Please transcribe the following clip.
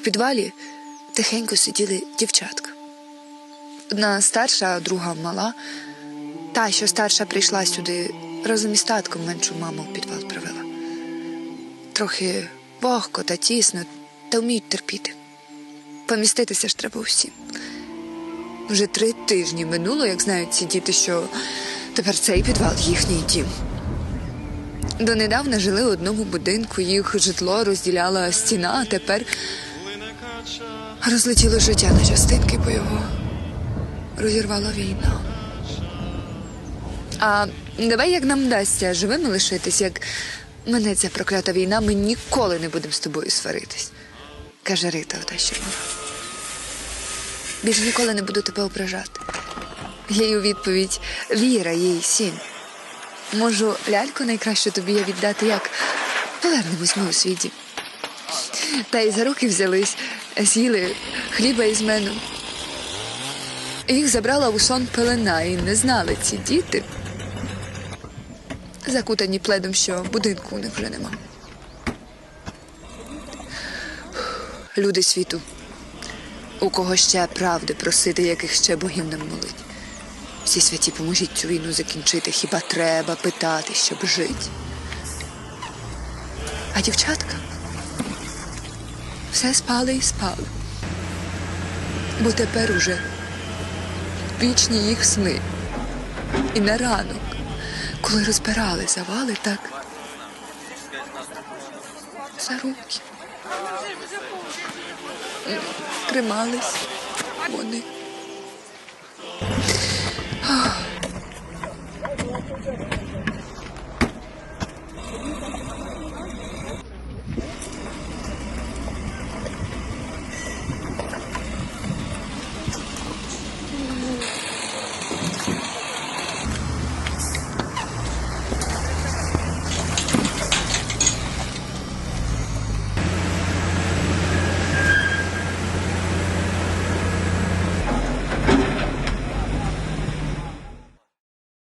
У підвалі тихенько сиділи дівчатка. Одна старша, а друга мала. Та, що старша прийшла сюди разом із татком меншу маму в підвал привела. Трохи вогко та тісно, та вміють терпіти. Поміститися ж треба усім. Вже три тижні минуло, як знають ці діти, що тепер цей підвал їхній дім. Донедавна жили у одному будинку, їх житло розділяла стіна, а тепер розлетіло життя на частинки, бо його розірвала війна. А давай як нам вдасться живими лишитись, як мене ця проклята війна, ми ніколи не будемо з тобою сваритись, каже Рита ота Щербина. Більше ніколи не буду тебе ображати. Їй у відповідь Віра, їй сім. Можу, ляльку найкраще тобі я віддати, як повернемось ми у свій дім. Та й за руки взялись, з'їли хліба із мене. Їх забрала у сон пелена, і не знали ці діти, закутані пледом, що будинку у них вже нема. Люди світу, у кого ще правди просити, яких ще богів нам молить. Всі святі, поможіть цю війну закінчити. Хіба треба питати, щоб жити? А дівчатка все спали і спали. Бо тепер уже вічні їх сни. І на ранок, коли розбирали завали, так за руки тримались вони. Ах.